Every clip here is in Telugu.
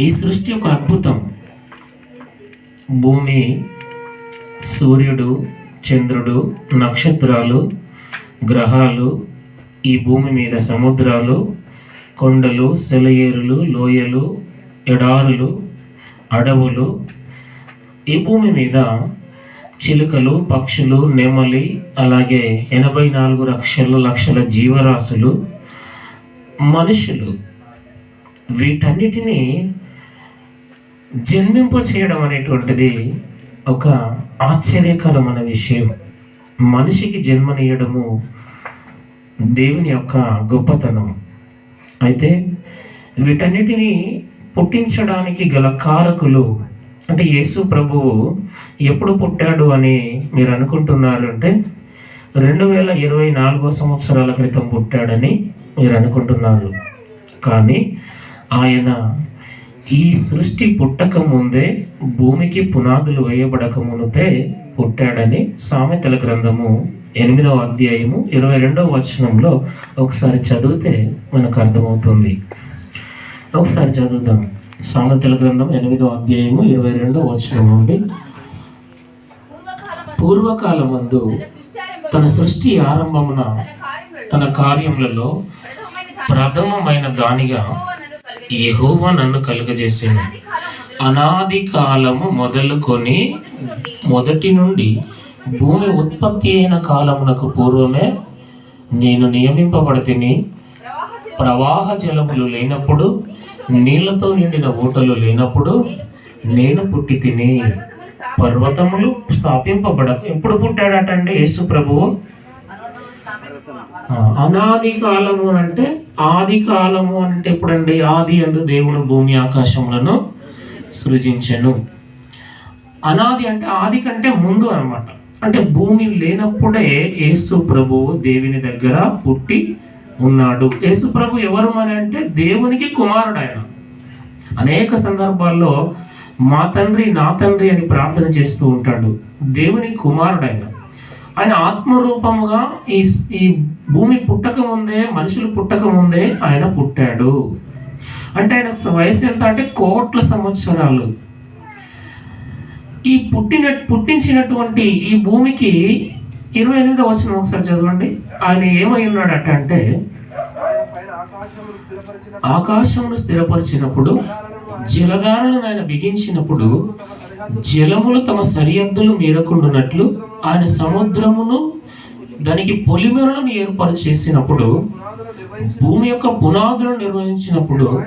ఈ సృష్టి ఒక అద్భుతం. భూమి సూర్యుడు చంద్రుడు నక్షత్రాలు గ్రహాలు ఈ భూమి మీద సముద్రాలు కొండలు సెలయేరులు లోయలు ఎడారులు అడవులు. ఈ భూమి మీద చిలుకలు పక్షులు నెమలి అలాగే ఎనభై నాలుగు లక్షల లక్షల జీవరాశులు మనుషులు. వీటన్నిటినీ జన్మింప చేయడం అనేటువంటిది ఒక ఆశ్చర్యకరమైన విషయం. మనిషికి జన్మనీయడము దేవుని యొక్క గొప్పతనం. అయితే వీటన్నిటినీ పుట్టించడానికి గల కారకులు అంటే యేసు ప్రభువు ఎప్పుడు పుట్టాడు అని మీరు అనుకుంటున్నారు అంటే రెండు వేల ఇరవై నాలుగో సంవత్సరాల క్రితం పుట్టాడని మీరు అనుకుంటున్నారు. కానీ ఆయన ఈ సృష్టి పుట్టక ముందే భూమికి పునాదులు వేయబడక మునుపే పుట్టాడని సామెతల గ్రంథము ఎనిమిదవ అధ్యాయము ఇరవై రెండవ వచనంలో ఒకసారి చదివితే మనకు అర్థమవుతుంది. ఒకసారి చదువుదాం. సామెతల గ్రంథం ఎనిమిదవ అధ్యాయము ఇరవై రెండవ వచనం నుండి. పూర్వకాలమందు తన సృష్టి ఆరంభమున తన కార్యములలో ప్రథమమైన దానిగా యెహోవా నన్ను కలుగజేసాను అనాది కాలము మొదలుకొని మొదటి నుండి భూమి ఉత్పత్తి అయిన కాలమునకు పూర్వమే నేను నియమింపబడితిని. ప్రవాహ జలములు లేనప్పుడు నీళ్ళతో నిండిన ఊటలు లేనప్పుడు నేను పుట్టి తిని పర్వతములు స్థాపింపబడక ఎప్పుడు పుట్టాడటండి యేసు ప్రభువు? అనాది కాలము అని అంటే ఆది కాలము అంటే ఎప్పుడండి? ఆది అందు దేవుడు భూమి ఆకాశములను సృజించెను. అనాది అంటే ఆది కంటే ముందు అనమాట అంటే భూమి లేనప్పుడే యేసు ప్రభువు దేవుని దగ్గర పుట్టి ఉన్నాడు. యేసు ప్రభు ఎవరు అని అంటే దేవునికి కుమారుడు ఆయన అనేక సందర్భాల్లో మా తండ్రి నా తండ్రి అని ప్రార్థన చేస్తూ ఉంటాడు. దేవుని కుమారుడు ఆయన ఆయన ఆత్మరూపముగా ఈ ఈ భూమి పుట్టక ముందే మనుషులు పుట్టక ముందే ఆయన పుట్టాడు. అంటే ఆయన వయసు ఎంత అంటే కోట్ల సంవత్సరాలు. ఈ పుట్టిన పుట్టించినటువంటి ఈ భూమికి ఇరవై ఎనిమిదో వచ్చిన ఒకసారి చదవండి. ఆయన ఏమై ఉన్నాడట అంటే ఆకాశమును స్థిరపరిచినప్పుడు జలధారలను ఆయన బిగించినప్పుడు జలములు తమ సరిహద్దులు మీరకుండునట్లు ఆయన సముద్రమును దానికి పొలిమెరలను ఏర్పాటు చేసినప్పుడు భూమి యొక్క పునాదులను నిర్వహించినప్పుడు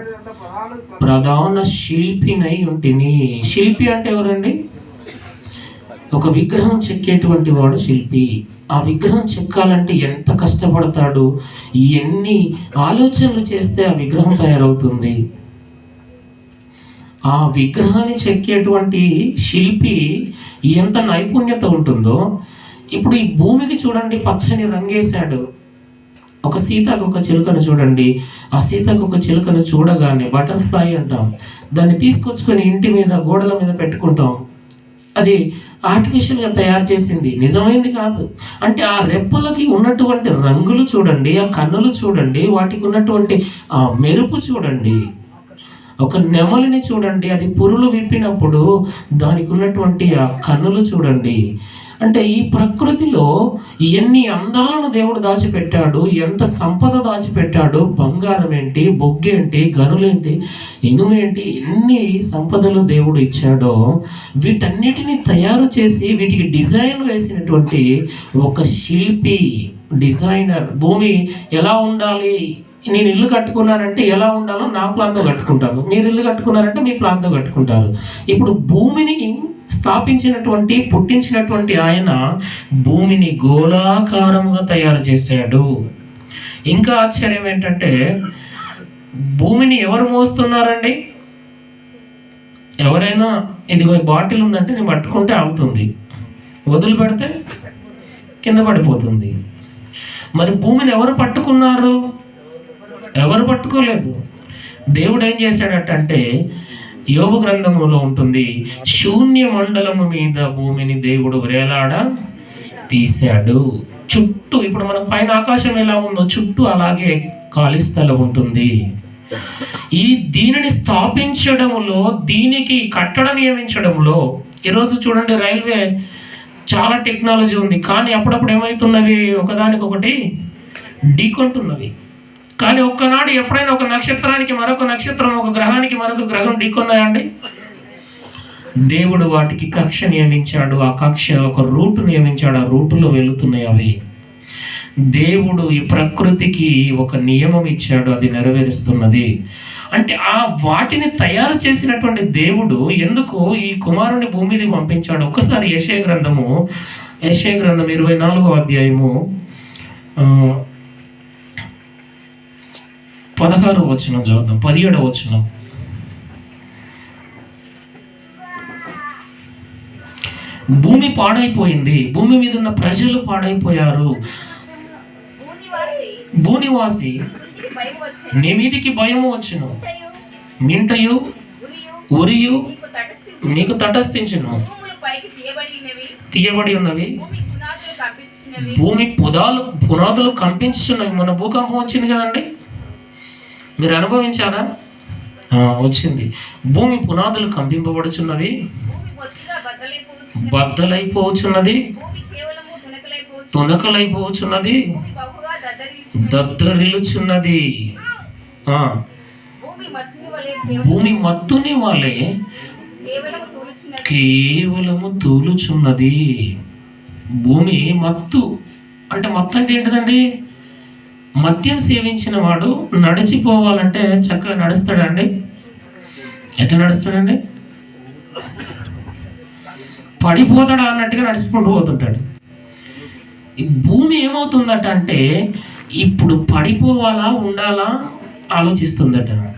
ప్రధాన శిల్పినై ఉంటిని. శిల్పి అంటే ఎవరండి? ఒక విగ్రహం చెక్కేటువంటి వాడు శిల్పి. ఆ విగ్రహం చెక్కాలంటే ఎంత కష్టపడతాడు? ఎన్ని ఆలోచనలు చేస్తే ఆ విగ్రహం తయారవుతుంది? ఆ విగ్రహాన్ని చెక్కేటువంటి శిల్పి ఎంత నైపుణ్యత ఉంటుందో. ఇప్పుడు ఈ భూమికి చూడండి పచ్చని రంగేశాడు. ఒక సీతకు ఒక చిలుకను చూడండి. ఆ సీతకు ఒక చిలుకను చూడగానే బటర్ఫ్లై అంటాం. దాన్ని తీసుకొచ్చుకొని ఇంటి మీద గోడల మీద పెట్టుకుంటాం. అది ఆర్టిఫిషియల్గా తయారు చేసింది. నిజమైంది కాదు. అంటే ఆ రెప్పలకి ఉన్నటువంటి రంగులు చూడండి ఆ కన్నులు చూడండి వాటికి ఉన్నటువంటి ఆ మెరుపు చూడండి. ఒక నెమలిని చూడండి అది పురులు విప్పినప్పుడు దానికి ఉన్నటువంటి ఆ కన్నులు చూడండి. అంటే ఈ ప్రకృతిలో ఎన్ని అందాలను దేవుడు దాచిపెట్టాడు ఎంత సంపద దాచిపెట్టాడు బంగారం ఏంటి బొగ్గేంటి గనులేంటి ఇనుమేంటి ఎన్ని సంపదలు దేవుడు ఇచ్చాడో వీటన్నిటిని తయారు చేసి వీటికి డిజైన్ వేసినటువంటి ఒక శిల్పి డిజైనర్. భూమి ఎలా ఉండాలి? నేను ఇల్లు కట్టుకున్నానంటే ఎలా ఉండాలో నా ప్లాన్తో కట్టుకుంటాను. మీరు ఇల్లు కట్టుకున్నారంటే మీ ప్లాన్తో కట్టుకుంటారు. ఇప్పుడు భూమిని స్థాపించినటువంటి పుట్టించినటువంటి ఆయన భూమిని గోళాకారంగా తయారు చేశాడు. ఇంకా ఆశ్చర్యం ఏంటంటే భూమిని ఎవరు మోస్తున్నారండి? ఎవరైనా ఇదిగో బాటిల్ ఉందంటే నేను పట్టుకుంటే ఆగుతుంది. వదిలి పెడితే కింద పడిపోతుంది. మరి భూమిని ఎవరు పట్టుకున్నారు? ఎవరు పట్టుకోలేదు. దేవుడు ఏం చేశాడటంటే యోగు గ్రంథములో ఉంటుంది శూన్య మండలము మీద భూమిని దేవుడు వేలాడ తీశాడు. చుట్టూ ఇప్పుడు మన పైన ఆకాశం ఎలా ఉందో చుట్టూ అలాగే ఖాళీ స్థలం ఉంటుంది. ఈ దీనిని స్థాపించడంలో దీనికి కట్టడ నియమించడంలో ఈరోజు చూడండి రైల్వే చాలా టెక్నాలజీ ఉంది కానీ అప్పుడప్పుడు ఏమవుతున్నవి ఒకదానికొకటి ఢీకొంటున్నవి కానీ ఒక్కనాడు ఎప్పుడైనా ఒక నక్షత్రానికి మరొక నక్షత్రం ఒక గ్రహానికి మరొక గ్రహం ఢీకొన్నాయండి? దేవుడు వాటికి కక్ష నియమించాడు. ఆ కక్ష ఒక రూటు నియమించాడు. ఆ రూటులో వెళుతున్నాయి అవి. దేవుడు ఈ ప్రకృతికి ఒక నియమం ఇచ్చాడు. అది నెరవేరుస్తున్నది. అంటే ఆ వాటిని తయారు చేసినటువంటి దేవుడు ఎందుకు ఈ కుమారుని భూమి పంపించాడు? ఒక్కసారి యశయ గ్రంథము యశయ గ్రంథం ఇరవై నాలుగో అధ్యాయము పదహారు వచనం చదువుదాం పదిహేడవ వచనం. భూమి పాడైపోయింది భూమి మీద ఉన్న ప్రజలు పాడైపోయారు. భూనివాసి నీ మీదికి భయము వచ్చును. మింటయు ఉరియు నీకు తటస్థించును. తీయబడి ఉన్నవి. భూమి భూమి పుదాలు పునాదులు కంపించున్నవి మన భూకంపం వచ్చింది కదండి. మీరు అనుభవించారా? వచ్చింది. భూమి పునాదులు కంపింపబడుచున్నవి. భూమి బొత్తిగా బద్దలైపోవచ్చున్నది భూమి తునకలైపోవచ్చున్నది దద్దరిల్లుచున్నది భూమి మత్తుని వాళ్ళే కేవలము కేవలము తూలుచున్నది. భూమి మత్తు. అంటే మత్తు అంటే ఏంటిదండి? మద్యం సేవించిన వాడు నడిచిపోవాలంటే చక్కగా నడుస్తాడండి. ఎట్లా నడుస్తాడండి? పడిపోతాడా అన్నట్టుగా నడుచుకుంటూ పోతుంటాడు. ఈ భూమి ఏమవుతుందట అంటే ఇప్పుడు పడిపోవాలా ఉండాలా ఆలోచిస్తుందట.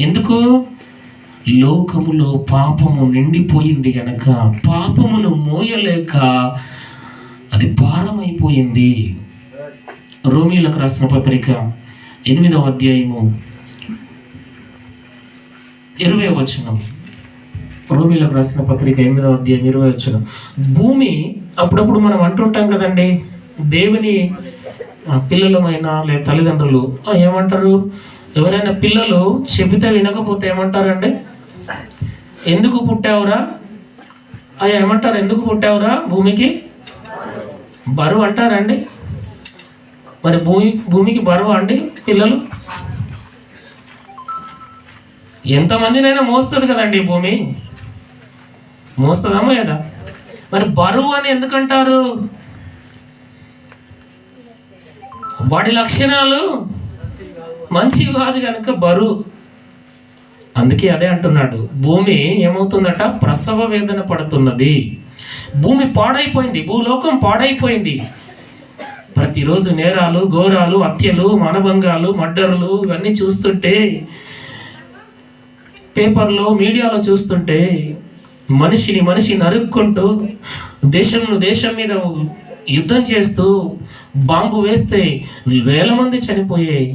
ఎందుకు? లోకములో పాపము నిండిపోయింది గనక పాపమును మోయలేక అది భారమైపోయింది. రోమీలకు రాసిన పత్రిక ఎనిమిదవ అధ్యాయము ఇరవై వచనం. రోమిలకు రాసిన పత్రిక ఎనిమిదవ అధ్యాయం ఇరవై వచనం. భూమి అప్పుడప్పుడు మనం అంటుంటాం కదండి దేవుని పిల్లలమైనా లేదా తల్లిదండ్రులు. ఏమంటారు? ఎవరైనా పిల్లలు చెబితే వినకపోతే ఏమంటారండి? ఎందుకు పుట్టావురా? అయ్యా ఏమంటారు? ఎందుకు పుట్టావురా భూమికి? బరువు అంటారండి. మరి భూమి భూమికి బరువు అండి పిల్లలు? ఎంతమందినైనా మోస్తుంది కదండి భూమి? మోస్తుందా లేదా మరి బరువు అని ఎందుకంటారు? వాడి లక్షణాలు మంచివి కాదు కనుక బరువు. అందుకే అదే అంటున్నాడు. భూమి ఏమవుతుందట? ప్రసవ వేదన పడుతున్నది. భూమి పాడైపోయింది. భూలోకం పాడైపోయింది. ప్రతిరోజు నేరాలు ఘోరాలు హత్యలు మానభంగాలు మర్డర్లు ఇవన్నీ చూస్తుంటే పేపర్లో మీడియాలో చూస్తుంటే మనిషిని మనిషి నరుక్కుంటూ దేశంను దేశం మీద యుద్ధం చేస్తూ బాంబు వేస్తే వేల మంది చనిపోయాయి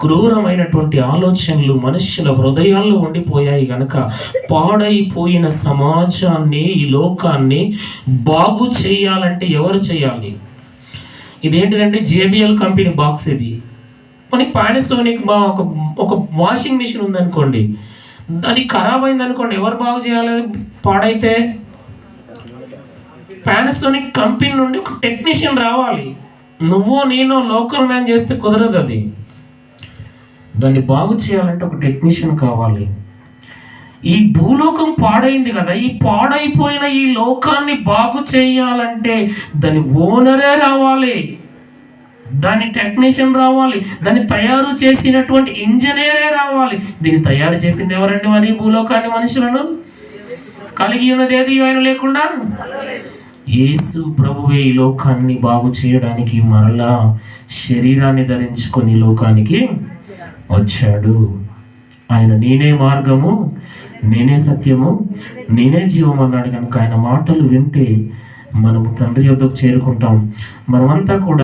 క్రూరమైనటువంటి ఆలోచనలు మనుషుల హృదయాల్లో ఉండిపోయాయి గనక పాడైపోయిన సమాజాన్ని ఈ లోకాన్ని బాగు చేయాలంటే ఎవరు చేయాలి? ఇదేంటిదంటే జేబిఎల్ కంపెనీ బాక్స్ ఇది. మనకి పానాసోనిక్ బా ఒక ఒక వాషింగ్ మిషన్ ఉందనుకోండి. అది ఖరాబ్ అయింది అనుకోండి ఎవరు బాగు చేయాలి? పాడైతే పానాసోనిక్ కంపెనీ నుండి ఒక టెక్నీషియన్ రావాలి. నువ్వు నేను లోకల్ మ్యాన్ చేస్తే కుదరదు అది. దాన్ని బాగు చేయాలంటే ఒక టెక్నీషియన్ కావాలి. ఈ భూలోకం పాడైంది కదా ఈ పాడైపోయిన ఈ లోకాన్ని బాగు చేయాలంటే దాని ఓనరే రావాలి. దాని టెక్నీషియన్ రావాలి దాన్ని తయారు చేసినటువంటి ఇంజనీరే రావాలి. దీన్ని తయారు చేసింది ఎవరండి మరి ఈ భూలోకాన్ని మనుషులను? కలిగి ఉన్నది ఏది? ఆయన లేకుండా? యేసు ప్రభువే ఈ లోకాన్ని బాగు చేయడానికి మరలా శరీరాన్ని ధరించుకొని లోకానికి వచ్చాడు. ఆయన నేనే మార్గము నేనే సత్యము నేనే జీవం అన్నాడు కనుక ఆయన మాటలు వింటే మనము తండ్రి యొద్దకు చేరుకుంటాం. మనమంతా కూడా